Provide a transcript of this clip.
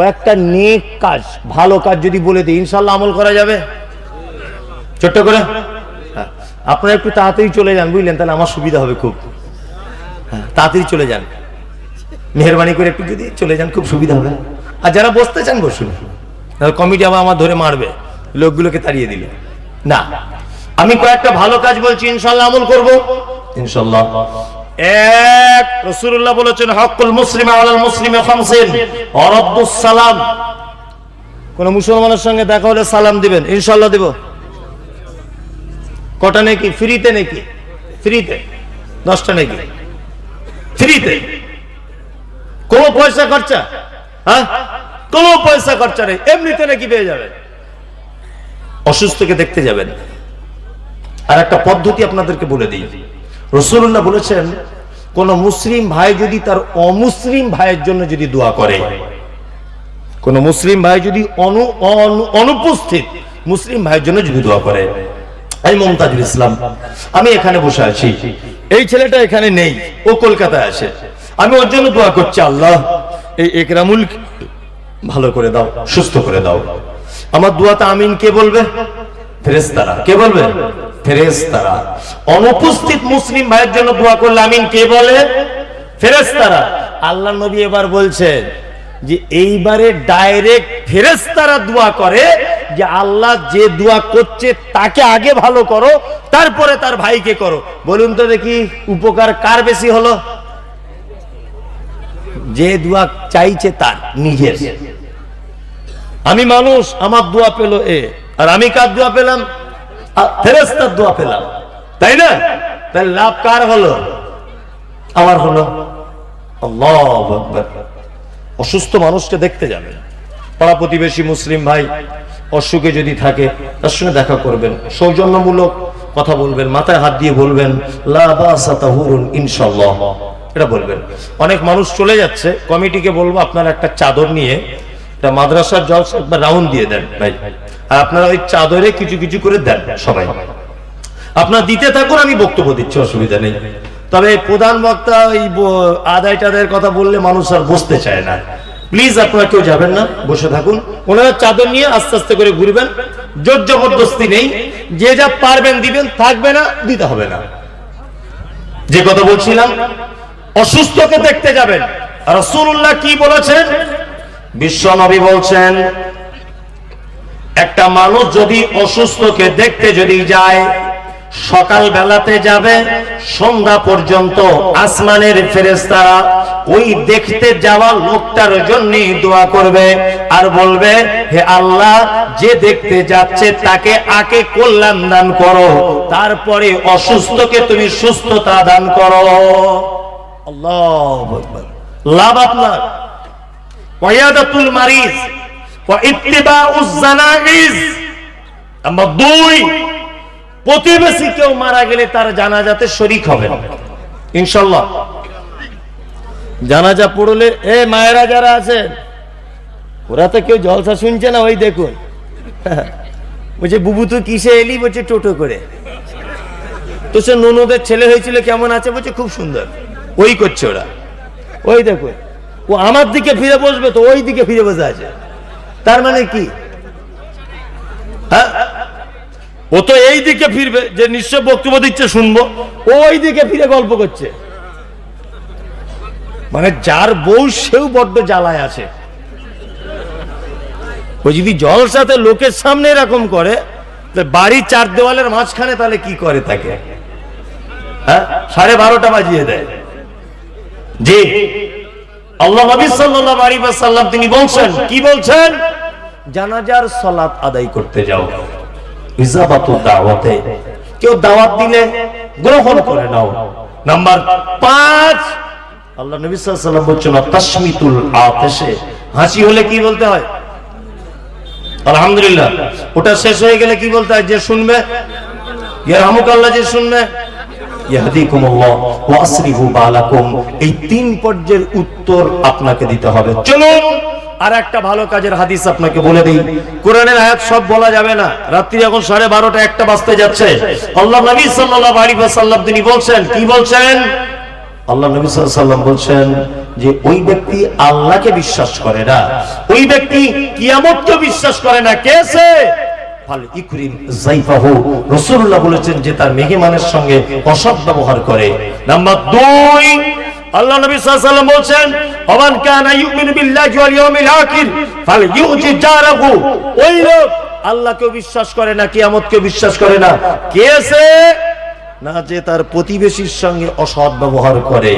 কয়েকটা নেক কাজ ভালো কাজ যদি বলে দিই ইনশাল্লাহ আমল করা যাবে। ছোট্ট করে। হ্যাঁ। আপনারা একটু তাড়াতাড়ি চলে যান বুঝলেন? তাহলে আমার সুবিধা হবে খুব। হ্যাঁ, তাড়াতাড়ি চলে যান। মেহরবানি করে একটু যদি চলে যান খুব সুবিধা হবে। আর যারা বসতে চান বসুন। কমিটি আবার আমার ধরে মারবে। লোকগুলোকে তাড়িয়ে দিলে। না আমি কয়েকটা ভালো কাজ বলছি ইনশাল্লাহ আমল করব। ইনশাল্লাহ এক রসুল্লাহ বলেছেন হকুল মুসলিম আলাল মুসলিমে সালাম। কোন মুসলমানের সঙ্গে দেখা হলে সালাম দিবেন ইনশাল্লাহ দিব। কটা নাকি? ফ্রিতে নাকি? ফ্রিতে। দশটা নাকি? ফ্রিতে। কোনো পয়সা খরচা? হ্যাঁ? কোনো পয়সা খরচা নেই, এমনিতে নাকি পেয়ে যাবেন। অসুস্থকে দেখতে যাবেন। আর একটা পদ্ধতি আপনাদেরকে বলে দিই। রসুল্লাহ বলেছেন, কোন মুসলিম ভাই যদি তার অমুসলিম ভাইয়ের জন্য যদি দোয়া করে, কোন মুসলিম ভাই যদি অনু, অনু- অনুপস্থিত মুসলিম ভাইয়ের জন্য যদি দোয়া করে। আমি মমতাজুল ইসলাম, আমি এখানে বসে আছি। এই ছেলেটা এখানে নেই, ও কলকাতায় আছে। আমি ওর জন্য দোয়া করছি, আল্লাহ, এই একরামুল ভালো করে দাও, সুস্থ করে দাও। আমার দোয়াতে আমিন কে বলবে? ফেরেস্তারা কে বলবে? ফেরেস্তারা অনুপস্থিত মুসলিম ভাইয়ের জন্য দোয়া করলে আমিন, কে বলে? ফেরেস্তারা আল্লাহ নবী এবার বলছেন যে, এইবারে ডাইরেক্ট ফেরেস্তারা দোয়া করে যে, আল্লাহ যে দোয়া করছে তাকে আগে ভালো করো, তারপরে তার ভাইকে করো। বলুন তো দেখি উপকার কার বেশি হলো? যে দোয়া চাইছে তার, নিজের। আমি মানুষ, আমার দোয়া পেল এ। আর আমি কার দোয়া পেলাম? ফেরেস্তার দোয়া পেলাম। তাই না? তাই লাভ কার হলো? আমার হলো। অসুস্থ মানুষকে দেখতে যাবেন। পাড়া প্রতিবেশী মুসলিম ভাই অসুখে যদি থাকে, তার সঙ্গে দেখা করবেন। সৌজন্যমূলক কথা বলবেন, মাথায় হাত দিয়ে বলবেন বাসা এটা বলবেন। অনেক মানুষ চলে যাচ্ছে। কমিটিকে বলব আপনারা একটা চাদর নিয়ে এটা মাদ্রাসার জলসা একবার রাউন্ড দিয়ে দেন, ভাই। আর আপনারা ওই চাদরে কিছু কিছু করে দেন সবাই। আপনার দিতে থাকুন, আমি বক্তব্য দিচ্ছি, অসুবিধা নেই। তবে প্রধান বক্তা ওই আদায় টাদায়ের কথা বললে মানুষ আর বসতে চায় না। প্লিজ আপনারা কেউ যাবেন না, বসে থাকুন। ওনারা চাদর নিয়ে আস্তে আস্তে করে ঘুরবেন। জোর জবরদস্তি নেই। যে যা পারবেন দিবেন, থাকবে না, দিতে হবে না। যে কথা বলছিলাম, অসুস্থকে দেখতে যাবেন। রসুল্লাহ কি বলেছেন? বিশ্ব নবী বলছেন, একটা মানুষ যদি অসুস্থকে দেখতে যদি যায় সকাল বেলাতে যাবে, সন্ধ্যা পর্যন্ত আসমানের ফেরেস্তারা ওই দেখতে যাওয়া লোকটার জন্য দোয়া করবে আর বলবে, হে আল্লাহ, যে দেখতে যাচ্ছে তাকে আকে কল্যাণ দান করো, তারপরে অসুস্থকে তুমি সুস্থতা দান করো। আল্লাহ লাভ আপনার। ওয়াদাতুল মারিজ ওয়া ইত্তিবাউজ জানাইজ। নাম্বার দুই, প্রতিবেশী কেউ মারা গেলে তার জানাজাতে শরিক হবে। ইনশাল্লাহ জানাজা পড়লে, এ মায়েরা যারা আছেন, ওরা তো কেউ জলসা শুনছে না, ওই দেখুন। বলছে, বুবু, তুই কিসে এলি? বলছে, টোটো করে। তো সে ননদের ছেলে হয়েছিল, কেমন আছে? বলছে, খুব সুন্দর। ওই করছে ওরা। ওই দেখুন। ও আমার দিকে ফিরে বসবে তো ওই দিকে ফিরে বসে আছে। তার মানে কি? হ্যাঁ? ও তো এই দিকে ফিরবে, যে নিশ্চয় বক্তব্য দিচ্ছে, শুনব। ওই দিকে ফিরে গল্প করছে। মানে যার বউ সেও বড্ড জ্বালায় আছে। ও যদি জলসাতে লোকের সামনে এরকম করে, তো বাড়ির চার দেওয়ালের মাঝখানে তাহলে কি করে তাকে? হ্যাঁ? সাড়ে বারোটা বাজিয়ে দেয়। জি। আল্লাহ নবী সাল্লাল্লাহু আলাইহি ওয়াসাল্লাম তিনি বলছেন কি বলছেন? জানাজার সালাত আদায় করতে যাও। ইজাবাতু দাওয়াতে। কেউ দাওয়াত দিলে গ্রহণ করে নাও। নাম্বার পাঁচ আল্লাহ নবী সাল্লাল্লাহু আলাইহি ওয়াসাল্লাম বলছেন তাসমিতুল আতিশে। হাসি হলে কি বলতে হয়? আলহামদুলিল্লাহ। ওটা শেষ হয়ে গেলে কি বলতে হয়? যে শুনবে ইয়ারহামুকাল্লাহ যে শুনবে ইয়াহদিকুমুল্লাহ ওয়া বালাকুম। এই তিন পর্যায়ের উত্তর আপনাকে দিতে হবে। চলুন আর একটা ভালো কাজের হাদিস আপনাকে বলে দিই। কোরআনের আয়াত সব বলা যাবে না। রাত্রি এখন সাড়ে বারোটা, একটা বাজতে যাচ্ছে। আল্লাহ নবী সাল্লাল্লাহু আলাইহি ওয়াসাল্লাম, তিনি বলছেন, কি বলছেন? আল্লাহ নবী ওয়াসাল্লাম বলছেন যে, ওই ব্যক্তি আল্লাহকে বিশ্বাস করে না। ওই ব্যক্তি কিয়ামতকে বিশ্বাস করে না। কেসে ফাল ইকরিম জাইফাহু। বলেছেন যে তার মেহমানের সঙ্গে অসৎ ব্যবহার করে। নাম্বার দুই, আল্লাহ নবী সাল্লাল্লাহু আলাইহি বলেন ওমান কানা ইউমিনু আল্লাহকে বিশ্বাস করে না কিয়ামতকে বিশ্বাস করে না। কেসে না যে তার প্রতিবেশীর সঙ্গে অসৎ ব্যবহার করে।